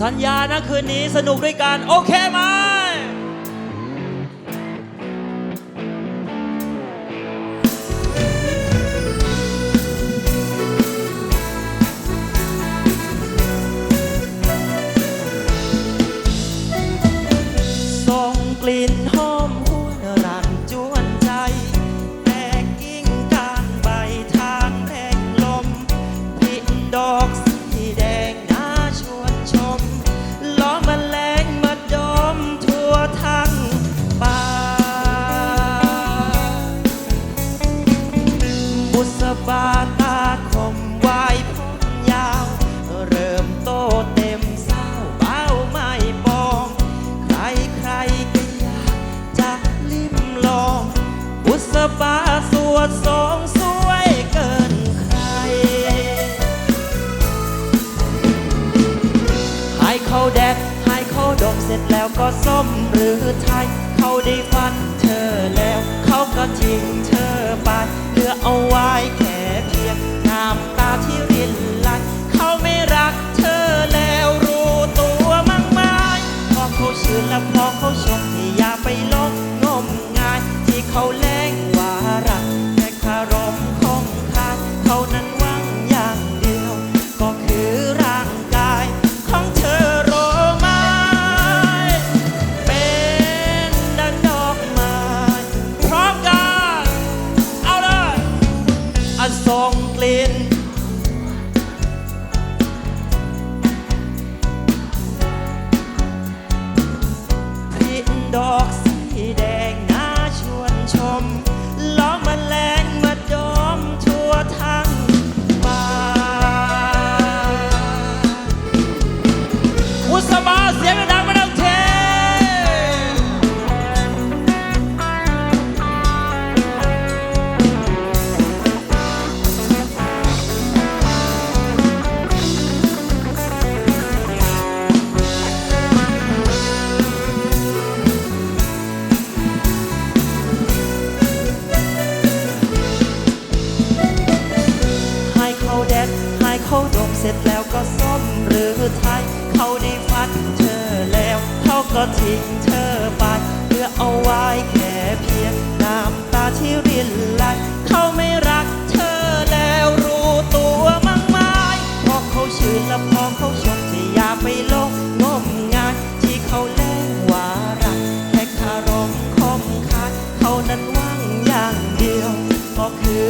สัญญานะคืนนี้สนุกด้วยกัน โอเคไหมส่งกลิ่นหอม บาตาคมวายพ้นยาว เริ่มโตเต็มเศร้าเบ้าไม่ปอง ใครใครก็อยากจะลิ้มลองบุษบาสวดทรงสวยเกินใคร ให้เขาแดดให้เขาดมเสร็จแล้วก็ส้มหรือไทย เขาได้ฟันเธอแล้ว เขาก็ทิ้งเธอไปเหลือเอาไว้ สอง เสร็จแล้วก็ส้มหรือไทย เขาได้ฟัดเธอแล้ว เขาก็ทิ้งเธอไปเหลือเอาไว้แค่เพียงน้ำตาที่รินไหลเขาไม่รักเธอแล้วรู้ตัวมั้งไหมพอเขาชื่นและพอเขาชมที่อย่าไปลงงมงายที่เขาแล้งว่ารักแค่คารมคมคายเขานั้นหวังอย่างเดียว ก็คือ